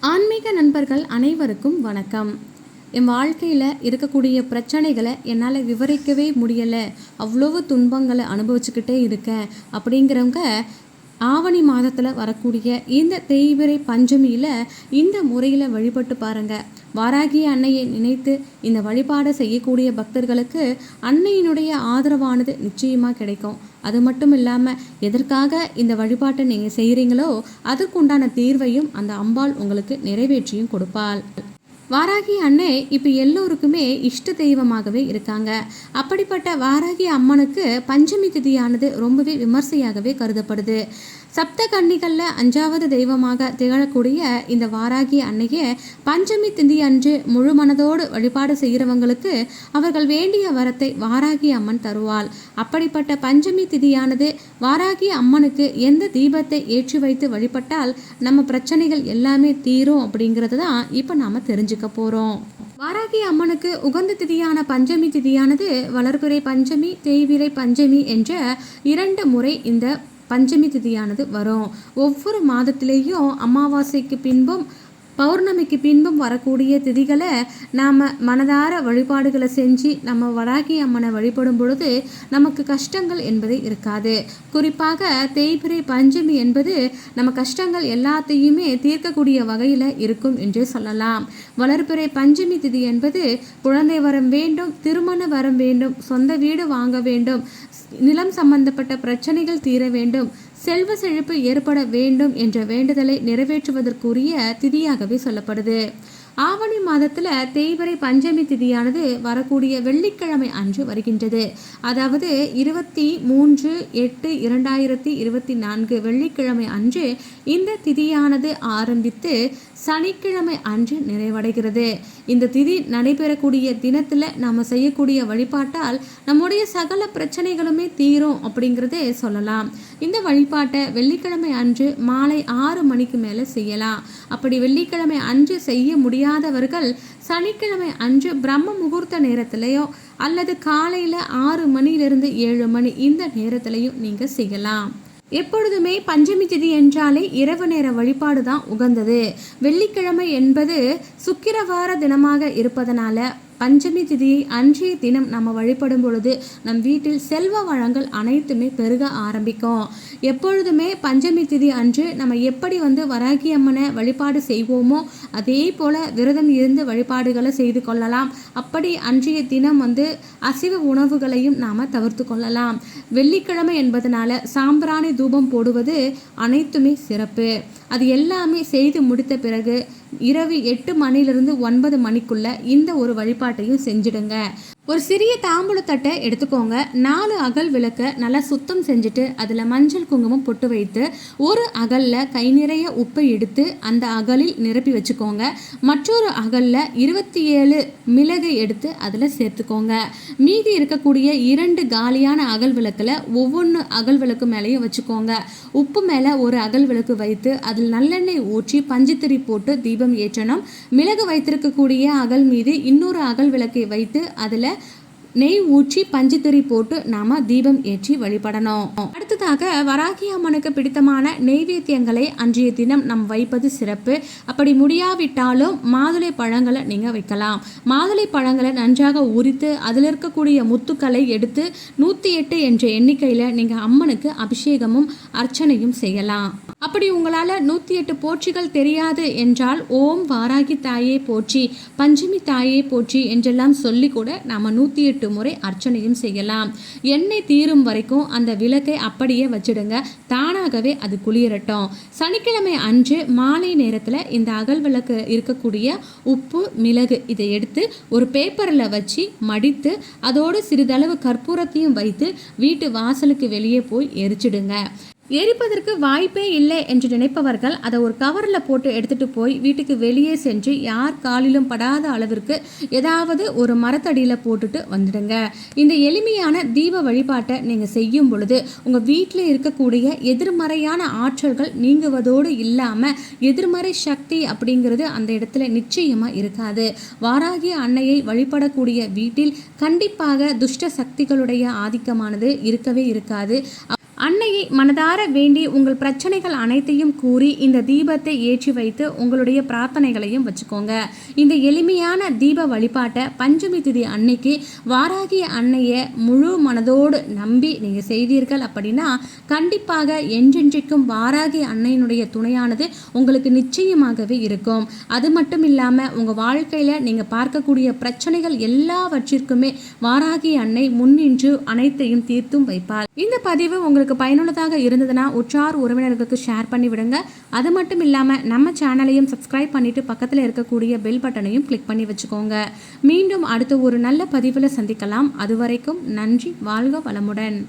ஆன்மீக நண்பர்கள் அனைவருக்கும் வணக்கம். என் வாழ்க்கையில் இருக்கக்கூடிய பிரச்சனைகளை என்னால் விவரிக்கவே முடியலை. அவ்வளவு துன்பங்களை அனுபவிச்சுக்கிட்டே இருக்கேன் அப்படிங்கிறவங்க ஆவணி மாதத்தில் வரக்கூடிய இந்த தேய்பிரை பஞ்சமியில் இந்த முறையில் வழிபட்டு பாருங்கள் வாராகிய அன்னையை நினைத்து இந்த வழிபாடை செய்யக்கூடிய பக்தர்களுக்கு அன்னையினுடைய ஆதரவானது நிச்சயமாக கிடைக்கும். அது மட்டும் இல்லாமல் எதற்காக இந்த வழிபாட்டை நீங்கள் செய்கிறீங்களோ அதுக்குண்டான தீர்வையும் அந்த அம்பாள் உங்களுக்கு நிறைவேற்றியும் கொடுப்பாள். வாராகி அன்னை இப்போ எல்லோருக்குமே இஷ்ட தெய்வமாகவே இருக்காங்க. அப்படிப்பட்ட வாராகி அம்மனுக்கு பஞ்சமி திதியானது ரொம்பவே விமர்சையாகவே கருதப்படுது. சப்த கன்னிகளில் அஞ்சாவது தெய்வமாக திகழக்கூடிய இந்த வாராகி அன்னையை பஞ்சமி திதி அன்று முழு மனதோடு வழிபாடு செய்கிறவங்களுக்கு அவர்கள் வேண்டிய வரத்தை வாராகி அம்மன் தருவாள். அப்படிப்பட்ட பஞ்சமி திதியானது வாராகி அம்மனுக்கு எந்த தீபத்தை ஏற்றி வைத்து வழிபட்டால் நம்ம பிரச்சனைகள் எல்லாமே தீரும் அப்படிங்கிறது தான் இப்போ நாம் தெரிஞ்சுக்க போகிறோம் வாராகி அம்மனுக்கு உகந்த திதியான பஞ்சமி திதியானது வளர்பிறை பஞ்சமி தேய்விரை பஞ்சமி என்ற இரண்டு முறை இந்த பஞ்சமி திதியானது வரும். ஒவ்வொரு மாதத்திலேயும் அமாவாசைக்கு பின்பும் பௌர்ணமிக்கு பின்பும் வரக்கூடிய திதிகளை நாம் மனதார வழிபாடுகளை செஞ்சு நம்ம வராகி அம்மனை வழிபடும் பொழுது நமக்கு கஷ்டங்கள் என்பது இருக்காது. குறிப்பாக தேய்பிரை பஞ்சமி என்பது நம்ம கஷ்டங்கள் எல்லாத்தையுமே தீர்க்கக்கூடிய வகையில் இருக்கும் என்று சொல்லலாம். வளர்பிறை பஞ்சமி திதி என்பது குழந்தை வரம் வேண்டும் திருமண வரம் வேண்டும் சொந்த வீடு வாங்க வேண்டும் நிலம் சம்பந்தப்பட்ட பிரச்சனைகள் தீர வேண்டும் செல்வ செழிப்பு ஏற்பட வேண்டும் என்ற வேண்டுதலை நிறைவேற்றுவதற்குரிய திதியாகவே சொல்லப்படுது. ஆவணி மாதத்தில் தேய்வரை பஞ்சமி திதியானது வரக்கூடிய வெள்ளிக்கிழமை அன்று வருகின்றது. அதாவது இருபத்தி மூன்று எட்டு இரண்டாயிரத்தி இருபத்தி நான்கு வெள்ளிக்கிழமை அன்று இந்த திதியானது ஆரம்பித்து சனிக்கிழமை அன்று நிறைவடைகிறது. இந்த திதி நடைபெறக்கூடிய தினத்தில் நாம் செய்யக்கூடிய வழிபாட்டால் நம்முடைய சகல பிரச்சனைகளுமே தீரும் அப்படிங்கிறதே சொல்லலாம். இந்த வழிபாட்டை வெள்ளிக்கிழமை அன்று மாலை ஆறு மணிக்கு மேலே செய்யலாம். அப்படி வெள்ளிக்கிழமை அன்று செய்ய முடியாதவர்கள் சனிக்கிழமை அன்று பிரம்ம முகூர்த்த நேரத்திலேயோ அல்லது காலையில் ஆறு மணியிலிருந்து ஏழு மணி இந்த நேரத்திலையும் நீங்கள் செய்யலாம். எப்பொழுதுமே பஞ்சமி திதி என்றாலே இரவு நேர வழிபாடு தான் உகந்தது. வெள்ளிக்கிழமை என்பது சுக்கிரவார தினமாக இருப்பதனால பஞ்சமி திதியை அன்றைய தினம் நம்ம வழிபடும் பொழுது நம் வீட்டில் செல்வ வளங்கள் அனைத்துமே பெருக ஆரம்பிக்கும். எப்பொழுதுமே பஞ்சமி திதி அன்று நம்ம எப்படி வந்து வராகி அம்மனை வழிபாடு செய்வோமோ அதே போல் விரதம் இருந்து வழிபாடுகளை செய்து கொள்ளலாம். அப்படி அன்றைய தினம் வந்து அசைவ உணவுகளையும் நாம் தவிர்த்து கொள்ளலாம். வெள்ளிக்கிழமை என்பதனால சாம்பிராணி தூபம் போடுவது அனைத்துமே சிறப்பு. அது எல்லாமே செய்து முடித்த பிறகு இரவு எட்டு மணிலிருந்து ஒன்பது மணிக்குள்ள இந்த ஒரு வழிபாட்டையும் செஞ்சிடுங்க. ஒரு சிறிய தாம்பூலத்தட்டை எடுத்துக்கோங்க. நாலு அகல் விளக்க நல்லா சுத்தம் செஞ்சுட்டு அதில் மஞ்சள் குங்குமம் பொட்டு வைத்து ஒரு அகலில் கை நிறைய உப்பை எடுத்து அந்த அகலில் நிரப்பி வச்சுக்கோங்க. மற்றொரு அகலில் இருபத்தி ஏழு மிளகை எடுத்து அதில் சேர்த்துக்கோங்க. மீதி இருக்கக்கூடிய இரண்டு காலியான அகல் விளக்கில் ஒவ்வொன்று அகல் விளக்கு மேலேயும் வச்சுக்கோங்க. உப்பு மேலே ஒரு அகல் விளக்கு வைத்து அதில் நல்லெண்ணெய் ஊற்றி பஞ்சுத்திரி போட்டு தீபம் ஏற்றணும். மிளகு வைத்திருக்கக்கூடிய அகல் மீது இன்னொரு அகல் விளக்கை வைத்து அதில் நெய் ஊற்றி பஞ்சுத்திரி போட்டு நாம தீபம் ஏற்றி வழிபடணும். அடுத்ததாக வராகி அம்மனுக்கு பிடித்தமான நெய்வேத்தியங்களை அன்றைய தினம் நம் வைப்பது சிறப்பு. அப்படி முடியாவிட்டாலும் மாதுளை பழங்களை நீங்கள் வைக்கலாம். மாதுளை பழங்களை நன்றாக உரித்து அதில் இருக்கக்கூடிய முத்துக்களை எடுத்து நூற்றி எட்டு என்ற எண்ணிக்கையில் நீங்கள் அம்மனுக்கு அபிஷேகமும் அர்ச்சனையும் செய்யலாம். அப்படி உங்களால் நூற்றி எட்டு போற்றிகள் தெரியாது என்றால் ஓம் வாராகி தாயே போற்றி பஞ்சமி தாயே போற்றி என்றெல்லாம் சொல்லி கூட நாம் நூற்றி எட்டு முறை அர்ச்சனையும் செய்யலாம். எண்ணெய் தீரும் வரைக்கும் அந்த விளக்கை அப்படியே வச்சிடுங்க. தானாகவே அது குளிரட்டும். சனிக்கிழமை அன்று மாலை நேரத்தில் இந்த அகல் விளக்கு இருக்கக்கூடிய உப்பு மிளகு இதை எடுத்து ஒரு பேப்பரில் வச்சு மடித்து அதோடு சிறிதளவு கற்பூரத்தையும் வைத்து வீட்டு வாசலுக்கு வெளியே போய் எரிச்சிடுங்க. எரிப்பதற்கு வாய்ப்பே இல்லை என்று நினைப்பவர்கள் அதை ஒரு கவரில் போட்டு எடுத்துகிட்டு போய் வீட்டுக்கு வெளியே சென்று யார் காலிலும் படாத அளவிற்கு ஏதாவது ஒரு மரத்தடியில் போட்டுட்டு வந்துடுங்க. இந்த எளிமையான தீப வழிபாட்டை நீங்கள் செய்யும் பொழுது உங்கள் வீட்டில் இருக்கக்கூடிய எதிர்மறையான ஆற்றல்கள் நீங்குவதோடு இல்லாமல் எதிர்மறை சக்தி அப்படிங்கிறது அந்த இடத்துல நிச்சயமாக இருக்காது. வாராகி அன்னையை வழிபடக்கூடிய வீட்டில் கண்டிப்பாக துஷ்ட சக்திகளுடைய ஆதிக்கமானது இருக்கவே இருக்காது. அன்னையை மனதார வேண்டி உங்கள் பிரச்சனைகள் அனைத்தையும் கூறி இந்த தீபத்தை ஏற்றி வைத்து உங்களுடைய பிரார்த்தனைகளையும் வச்சுக்கோங்க. இந்த எளிமையான தீப வழிபாட்டை பஞ்சமி திதி அன்னைக்கு வாராகிய அன்னையை முழு மனதோடு நம்பி நீங்கள் செய்தீர்கள் அப்படின்னா கண்டிப்பாக என்றென்றைக்கும் வாராகி அன்னையினுடைய துணையானது உங்களுக்கு நிச்சயமாகவே இருக்கும். அது மட்டும் இல்லாமல் உங்கள் வாழ்க்கையில் நீங்கள் பார்க்கக்கூடிய பிரச்சனைகள் எல்லாவற்றிற்குமே வாராகி அன்னை முன்னின்று அனைத்தையும் தீர்த்தும் வைப்பார். இந்த பதிவு உங்களுக்கு பயனுள்ளதாக இருந்ததுன்னா உற்றார் உறவினர்களுக்கு ஷேர் பண்ணி விடுங்க. அது மட்டும் இல்லாமல் நம்ம சேனலையும் சப்ஸ்கிரைப் பண்ணிட்டு பக்கத்தில் இருக்கக்கூடிய பெல் பட்டனையும் கிளிக் பண்ணி வச்சுக்கோங்க. மீண்டும் அடுத்த ஒரு நல்ல பதிவில் சந்திக்கலாம். அதுவரைக்கும் நன்றி வாழ்க வளமுடன்.